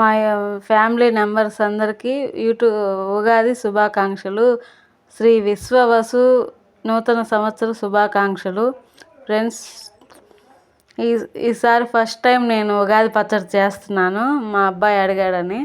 మా family members అందరికీ YouTube Ugadi శుభాకాంక్షలు. శ్రీ విశ్వవసు నూతన సంవత్సర శుభాకాంక్షలు. ఫ్రెండ్స్ ఈ ఈసారి ఫస్ట్ టైం నేను ఉగాది పచ్చడి చేస్తున్నాను మా అబ్బాయి అడిగాడని.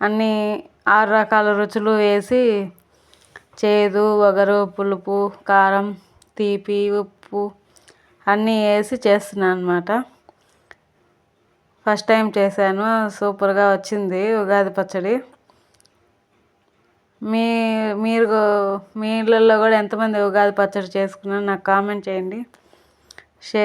అన్నీ ఆరు రకాల రుచులు వేసి చేదు వగరు పులుపు కారం తీపి ఉప్పు అన్నీ వేసి చేస్తున్నాను అనమాట ఫస్ట్ టైం చేశాను. సూపర్గా వచ్చింది ఉగాది పచ్చడి. మీ మీరు మీ ఇళ్ళల్లో కూడా ఎంతమంది ఉగాది పచ్చడి చేసుకున్నారో నాకు కామెంట్ చేయండి. షే